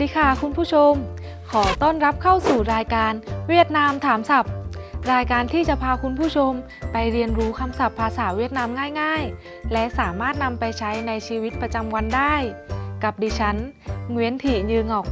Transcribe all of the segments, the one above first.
ดีค่ะคุณผู้ชม ขอต้อนรับเข้าสู่รายการเวียดนามถามศัพท์ รายการที่จะพาคุณผู้ชมไปเรียนรู้คำศัพท์ภาษาเวียดนามง่าย ๆ และสามารถนำไปใช้ในชีวิตประจำวันได้ กับดิฉันเงวยนถียืงออก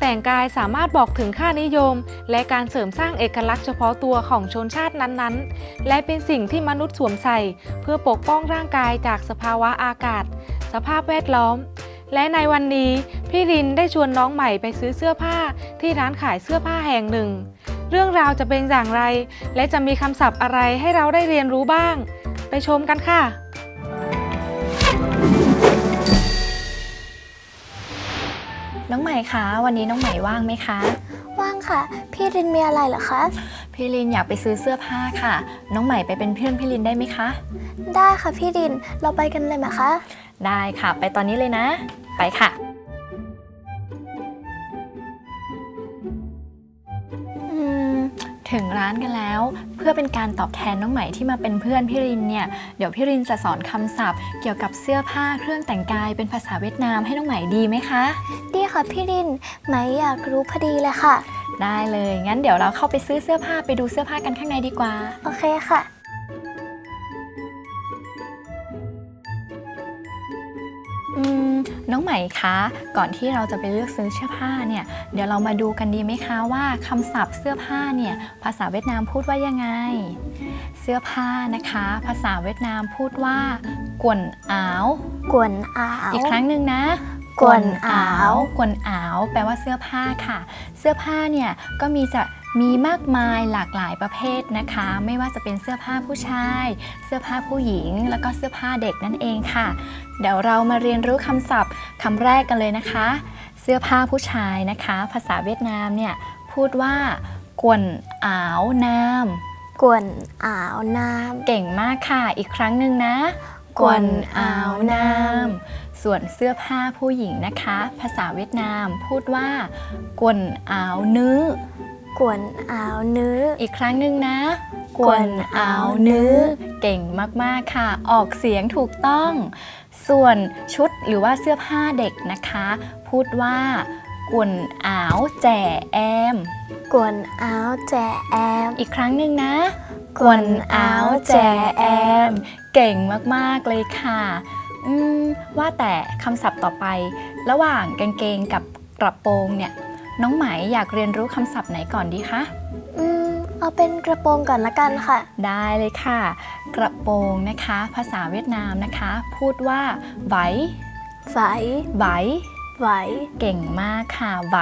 แต่งกายสามารถบอกถึงค่านิยม และการเสริมสร้างเอกลักษณ์เฉพาะตัวของชนชาตินั้นๆ และเป็นสิ่งที่มนุษย์สวมใส่ เพื่อปกป้องร่างกายจากสภาวะอากาศ สภาพแวดล้อม และในวันนี้พี่รินได้ชวนน้องใหม่ไปซื้อเสื้อผ้าที่ร้านขายเสื้อผ้าแห่งหนึ่ง เรื่องราวจะเป็นอย่างไร และจะมีคำศัพท์อะไรให้เราได้เรียนรู้บ้าง ไปชมกันค่ะ น้องใหม่คะ วันนี้น้องใหม่ว่างไหมคะ ว่างค่ะ พี่รินมีอะไรเหรอคะ พี่ลินอยากไปซื้อเสื้อผ้าค่ะ น้องใหม่ไปเป็นเพื่อนพี่ลินได้ไหมคะ ได้ค่ะพี่ริน เราไปกันเลยไหมคะ ได้ค่ะ ไปตอนนี้เลยนะ ไปค่ะ ถึงร้านกันแล้ว เพื่อเป็นการตอบแทนน้องใหม่ที่มาเป็นเพื่อนพี่รินเนี่ยเดี๋ยวพี่รินจะสอนคำศัพท์ เกี่ยวกับเสื้อผ้าเครื่องแต่งกายเป็นภาษาเวียดนามให้น้องใหม่ดีไหมคะ ดีค่ะพี่รินไหมอยากรู้พอดีเลยค่ะ ได้เลยงั้นเดี๋ยวเราเข้าไปซื้อเสื้อผ้าไปดูเสื้อผ้ากันข้างในดีกว่า โอเคค่ะ น้องใหม่คะ ก่อนที่เราจะไปเลือกซื้อเสื้อผ้าเนี่ย เดี๋ยวเรามาดูกันดีไหมคะว่าคำศัพท์เสื้อผ้าเนี่ย ภาษาเวียดนามพูดว่ายังไง เสื้อผ้านะคะ ภาษาเวียดนามพูดว่ากวนอ้าว กวนอ้าวอีกครั้งหนึ่งนะกวนอ้าว กวนอ้าว แปลว่าเสื้อผ้าค่ะ เสื้อผ้าเนี่ยก็มีจะ มีมากมายหลากหลายประเภทนะคะ ไม่ว่าจะเป็นเสื้อผ้าผู้ชาย เสื้อผ้าผู้หญิง แล้วก็เสื้อผ้าเด็กนั่นเองค่ะ เดี๋ยวเรามาเรียนรู้คำศัพท์คำแรกกันเลยนะคะ เสื้อผ้าผู้ชายนะคะ ภาษาเวียดนามเนี่ยพูดว่ากวนอ้าวนามกวนอ้าวน้เก่งมากค่ะ อีกครั้งหนึ่งนะกวนอ้าวนามส่วนเสื้อผ้าผู้หญิงนะคะ ภาษาเวียดนามพูดว่ากวนอ้าวนื้อำ กวนอ้าวเนื้อ อีกครั้งหนึ่งนะ กวนอ้าวนื้อ เก่งมากๆค่ะ ออกเสียงถูกต้อง ส่วนชุดหรือว่าเสื้อผ้าเด็กนะคะ พูดว่ากวนอ้าวแจ่แอม กวนอ้าวแจแอม อีกครั้งหนึ่งนะ กวนอ้าวแจแอม เก่งมากๆเลยค่ะ อืม ว่าแต่คำศัพท์ต่อไป ระหว่างกางเกงกับกระโปรงเนี่ย น้องไหมอยากเรียนรู้คำศัพท์ไหนก่อนดีคะ อืม เอาเป็นกระโปรงก่อนละกันค่ะ ได้เลยค่ะ กระโปรงนะคะ ภาษาเวียดนามนะคะ พูดว่าไหวไหวไหวไหวเก่งมากค่ะไหว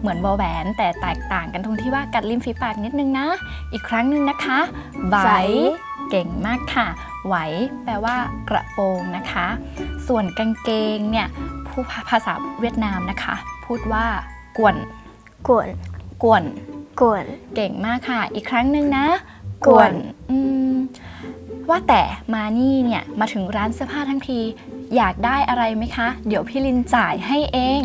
เหมือนวอแหวน แต่แตกต่างกันตรงที่ว่ากัดริมฝีปากนิดนึงนะ อีกครั้งหนึ่งนะคะไหวเก่งมากค่ะ ไหว แปลว่ากระโปรงนะคะ ส่วนกางเกงเนี่ยผู้ภาษาเวียดนามนะคะ พูดว่า กวน กวน กวน กวน เก่งมากค่ะ อีกครั้งหนึ่งนะ กวนอืมว่าแต่มานี่เนี่ยมาถึงร้านเสื้อผ้าทั้งที อยากได้อะไรไหมคะ เดี๋ยวพี่ลินจ่ายให้เอง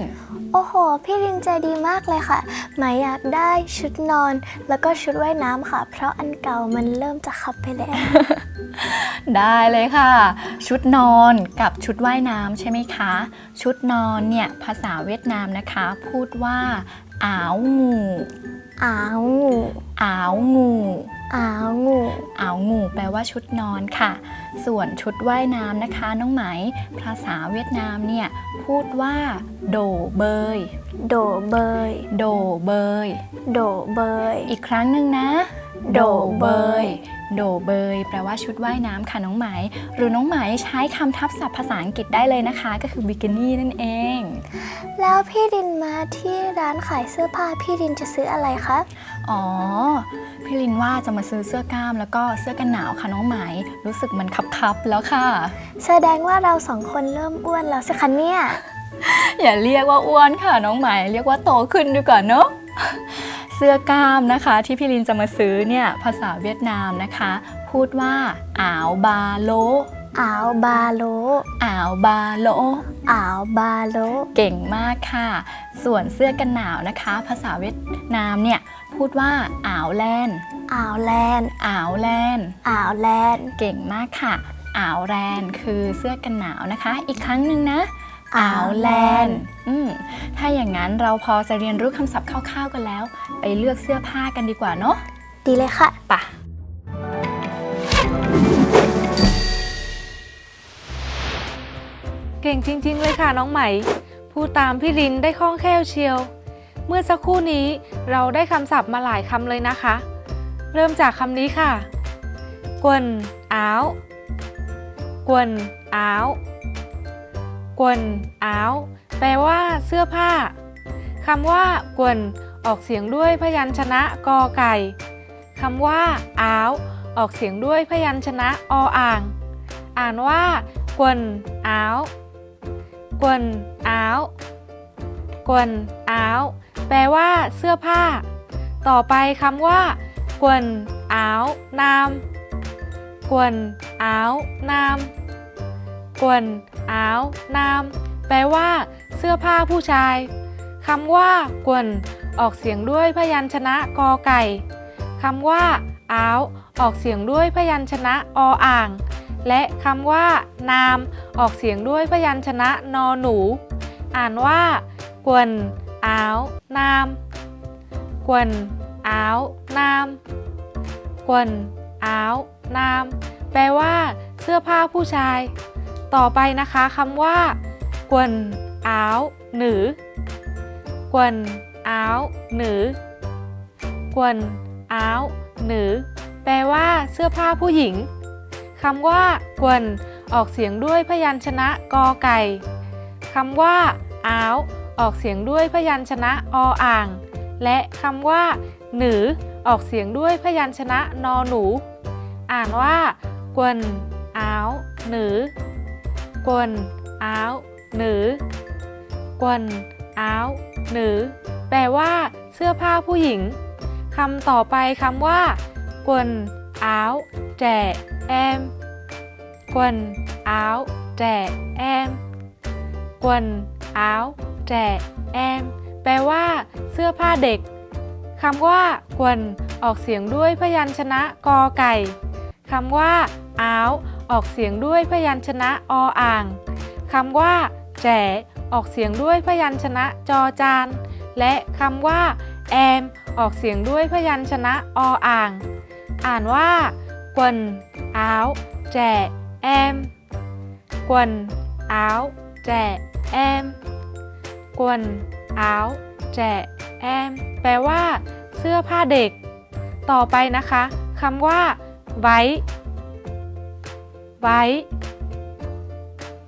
โอ้โห พี่รินใจดีมากเลยค่ะไหมายอยากได้ชุดนอน แล้วก็ชุดว่ายน้ำค่ะ เพราะอันเก่ามันเริ่มจะขับไปแล้ว ได้เลยค่ะ ชุดนอนกับชุดว่ายน้ำใช่ไหมคะ ชุดนอนเนี่ยภาษาเวียดนามนะคะ พูดว่าอ้าวงูอ้าวงูอ้าวงูอ้าวงูอ้าวงูแปลว่าชุดนอนค่ะ ส่วนชุดว่ายน้ำนะคะ น้องไหม ภาษาเวียดนามเนี่ยพูดว่า โดเบย โดเบย โดเบย โดเบย อีกครั้งหนึ่งนะ โดเบย โดเบยแปลว่าชุดว่ายน้ำค่ะน้องไหม หรือน้องไหมใช้คำทับศัพท์ภาษาอังกฤษได้เลยนะคะ ก็คือบิกินี่นั่นเอง แล้วพี่รินมาที่ร้านขายเสื้อผ้าพี่รินจะซื้ออะไรคะ อ๋อ พี่ลินว่าจะมาซื้อเสื้อกล้ามแล้วก็เสื้อกันหนาวค่ะน้องไหม รู้สึกมันคับๆแล้วค่ะ แสดงว่าเราสองคนเริ่มอ้วนแล้วสิคะเนี่ย อย่าเรียกว่าอ้วนค่ะน้องไหม เรียกว่าโตขึ้นดีกว่าเนอะเสื้อกล้ามนะคะ ที่พี่ลินจะมาซื้อเนี่ยภาษาเวียดนามนะคะ พูดว่าอ่าวบาโลอ่าวบาโลอ่าวบาโลอ่าวบาโลเก่งมากค่ะ ส่วนเสื้อกันหนาวนะคะ ภาษาเวียดนามเนี่ยพูดว่าอ่าวแลนอ่าวแลนด์อ่าวแลนอ่าวแลนด์เก่งมากค่ะอ่าวแลนคือเสื้อกันหนาวนะคะ อีกครั้งหนึ่งนะ อ่าวแลนอืมถ้าอย่างนั้นเราพอจะเรียนรู้คำศัพท์คร่าวๆกันแล้ว ไปเลือกเสื้อผ้ากันดีกว่าเนาะ ดีเลยค่ะปะเก่งจริง ๆ เลยค่ะน้องไหมพูดตามพี่ลินได้คล่องแคล่วเชียว เมื่อสักครู่นี้เราได้คำศัพท์มาหลายคำเลยนะคะ เริ่มจากคำนี้ค่ะ กวนอ้าว กวนอ้าว กวนอ้าวแปลว่าเสื้อผ้าคำว่ากวนออกเสียงด้วยพยัญชนะกอไก่คำว่าอ้าวออกเสียงด้วยพยัญชนะออ่าง อ่านว่ากวนอ้าวกวนอ้าวกวนอ้าวแปลว่าเสื้อผ้า ต่อไปคำว่ากวนอ้าวนามกวนอ้าวนามกวน อ้าว นาม แปลว่า เสื้อผ้าผู้ชายคำว่ากวนออกเสียงด้วยพยัญชนะกอไก่คำว่าอ้าวออกเสียงด้วยพยัญชนะออ่าง และคำว่า นาม ออกเสียงด้วยพยัญชนะนอหนู อ่านว่ากวนอ้าวนามกวนอ้าวนามกวนอ้าวนาม แปลว่า เสื้อผ้าผู้ชาย ต่อไปนะคะคำว่ากวนอ้าวหนือกวนอ้าวหนือกวนอ้าวหนือแปลว่าเสื้อผ้าผู้หญิงคำว่ากวนออกเสียงด้วยพยัญชนะกอไก่คำว่าอ้าวออกเสียงด้วยพยัญชนะออ่าง และคำว่า หนือออกเสียงด้วยพยัญชนะนอหนู อ่านว่ากวนอ้าวหนือ กวนอ้าวหนือกวนอ้าวหนือ แปลว่าเสื้อผ้าผู้หญิงคำต่อไปคำว่ากวนอ้าวแจแอมกวนอ้าวแจแอมกวนอ้าวแจแอมแปลว่า เสื้อผ้าเด็กคำว่ากวนออกเสียงด้วยพยัญชนะกอไก่คำว่าอ้าว ออกเสียงด้วยพยัญชนะออ่างคำว่า แจออกเสียงด้วยพยัญชนะจอจาน และคำว่า แอม ออกเสียงด้วยพยัญชนะออ่าง อ่านว่ากวนอ้าวแจแอมกวนอ้าวแจแอมกวนอ้าวแจแอมแปลว่า เสื้อผ้าเด็ก ต่อไปนะคะคำว่าไว้ ไว้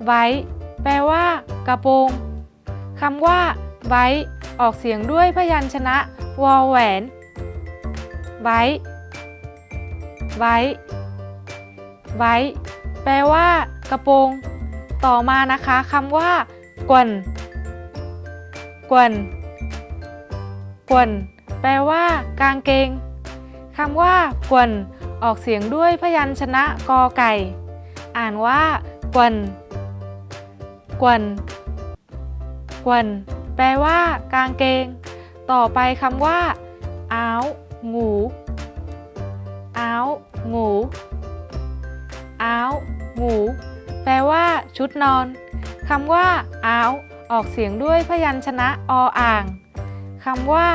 ไว้ แปลว่า กระโปรงคำว่า ไว้ ออกเสียงด้วยพยัญชนะ วอแหวน ไว้ ไว้ ไว้ แปลว่า กระโปรง ต่อมานะคะคำว่ากวนกวนกวนแปลว่า กางเกงคำว่ากวนออกเสียงด้วยพยัญชนะกอไก่ อ่านว่ากวนกวนกวนแปลว่า กางเกง ต่อไปคำว่าอ้าวหงูอ้าวหงูอ้าวหงูแปลว่า ชุดนอนคำว่าอ้าวออกเสียงด้วยพยัญชนะออ่างคำว่า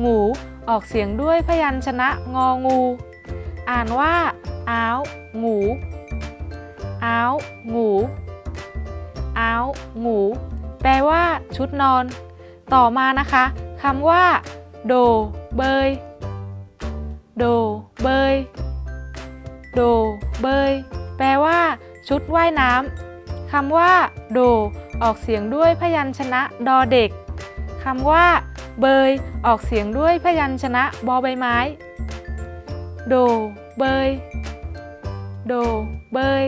หงูออกเสียงด้วยพยัญชนะงองู อ่านว่าอ้าวหงู อ้าวงูอ้าวงูแปลว่า ชุดนอน ต่อมานะคะคำว่า โด เบยโโด เบย โด เบย แปลว่า ชุดว่ายน้ำคำว่า โด ออกเสียงด้วยพยัญชนะดอเด็กคำว่า เบย ออกเสียงด้วยพยัญชนะบอใบไม้ โด เบย โด เบย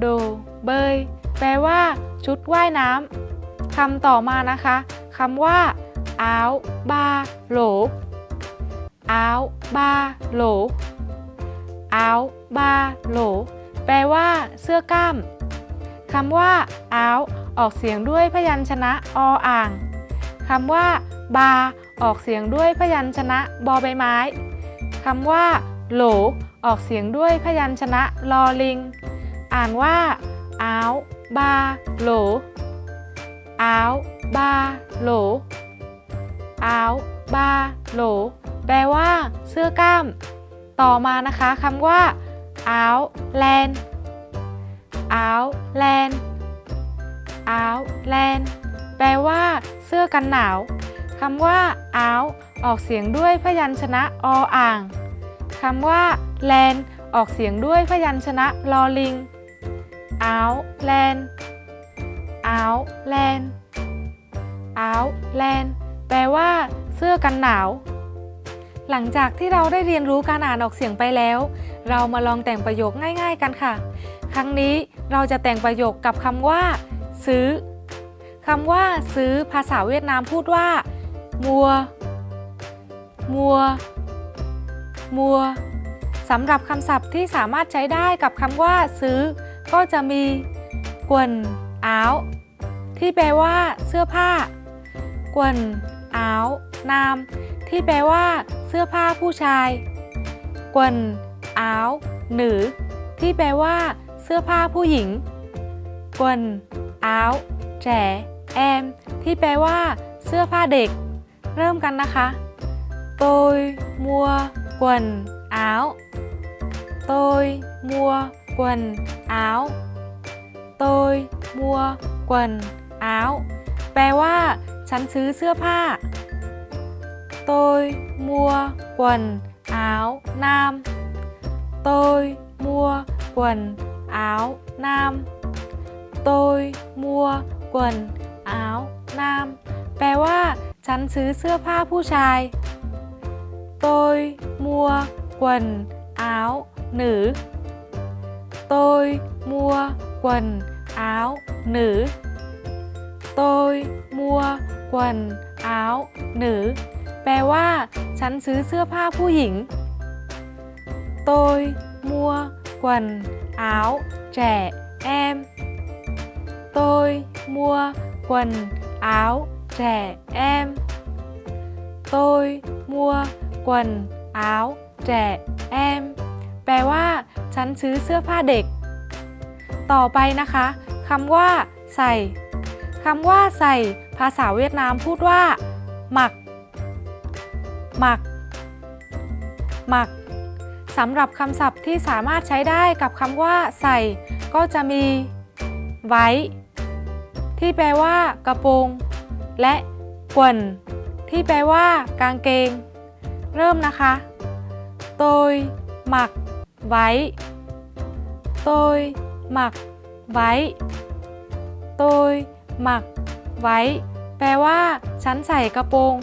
โด เบย แปลว่า ชุดว่ายน้ำคำต่อมานะคะคำว่าอ้าวบาโหลอ้าวบาโหลอ้าวบาโหลแปลว่า เสื้อกล้ามคำว่าอ้าวออกเสียงด้วยพยัญชนะออ่างคำว่า บา ออกเสียงด้วยพยัญชนะบอใบไม้คำว่า โหล ออกเสียงด้วยพยัญชนะลอลิง อ่านว่าอ้าวบาโหลอ้าวบาโหลอ้าวบาโหลแปลว่า เสื้อกล้าม ต่อมานะคะคำว่าอ้าวแลนอ้าวแลนอ้าวแลนแปลว่า เสื้อกันหนาวคำว่าอ้าวออกเสียงด้วยพยัญชนะออ่างคำว่าแลนออกเสียงด้วยพยัญชนะลอลิง อ้าวแลนอ้าวแลนอ้าวแลนแปลว่า เสื้อกันหนาว หลังจากที่เราได้เรียนรู้การอ่านออกเสียงไปแล้ว เรามาลองแต่งประโยคง่าย ๆ กันค่ะ ครั้งนี้เราจะแต่งประโยคกับคำว่า ซื้อคำว่า ซื้อภาษาเวียดนามพูดว่า มัว มัว มัวสำหรับคำศัพท์ที่สามารถใช้ได้กับคำว่า ซื้อ ก็จะมีกวนอ้าวที่แปลว่าเสื้อผ้ากวนอ้าวนามที่แปลว่าเสื้อผ้าผู้ชายกวนอ้าวหรือที่แปลว่าเสื้อผ้าผู้หญิงกวนอ้าวแจแอมที่แปลว่าเสื้อผ้าเด็ก เริ่มกันนะคะโตยมัวกวนอ้าวโตยมัวกวน อ้าวโตยมัวกวนอ้าวแปลว่า ฉันซื้อเสื้อผ้าโตยมัวกวนอ้าวนามโตยมัวกวนอ้าวนามโตยมัวกวนอ้าวนามแปลว่า ฉันซื้อเสื้อผ้าผู้ชายโตยมัวกวนอ้าวหรือโตยมัวกวนอ้าวหรือโตยมัวกวนอ้าวหรือแปลว่า ฉันซื้อเสื้อผ้าผู้หญิงโตยมัวกวนอ้าวแจแอมโตยมัวกวนอ้าวแจแอมโตยมัวกวนอ้าวแจแอมแปลว่า ฉันซื้อเสื้อผ้าเด็ก ต่อไปนะคะคำว่า ใส่คำว่าใส่ ภาษาเวียดนามพูดว่า หมัก หมัก หมักสำหรับคำศัพท์ที่สามารถใช้ได้กับคำว่า ใส่ ก็จะมี ไว้ ที่แปลว่า กระโปรง และกวนที่แปลว่า กางเกง เริ่มนะคะ โตยหมัก ไว้โตยหมักไว้โตยหมักไว้แปลว่า ฉันใส่กระโปรง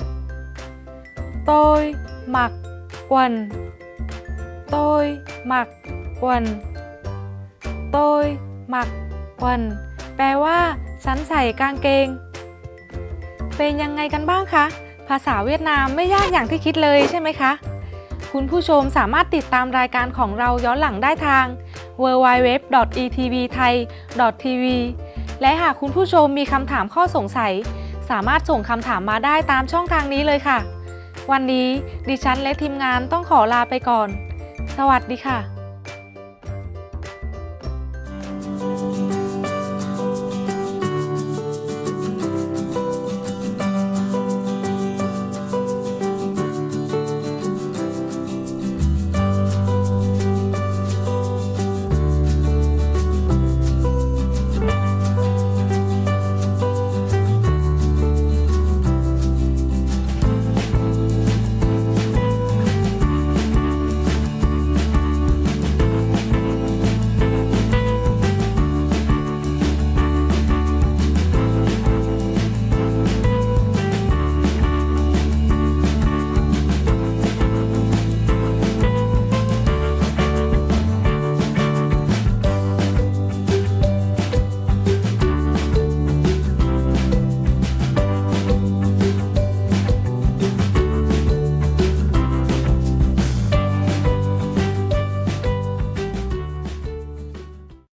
โตยหมักกวนโตยหมักกวนโตยหมักกวนแปลว่า ฉันใส่กางเกง เป็นยังไงกันบ้างคะ ภาษาเวียดนามไม่ยากอย่างที่คิดเลยใช่ไหมคะ คุณผู้ชมสามารถติดตามรายการของเราย้อนหลังได้ทาง www.etvthai.tv และหากคุณผู้ชมมีคำถามข้อสงสัย สามารถส่งคำถามมาได้ตามช่องทางนี้เลยค่ะ วันนี้ดิฉันและทีมงานต้องขอลาไปก่อน สวัสดีค่ะ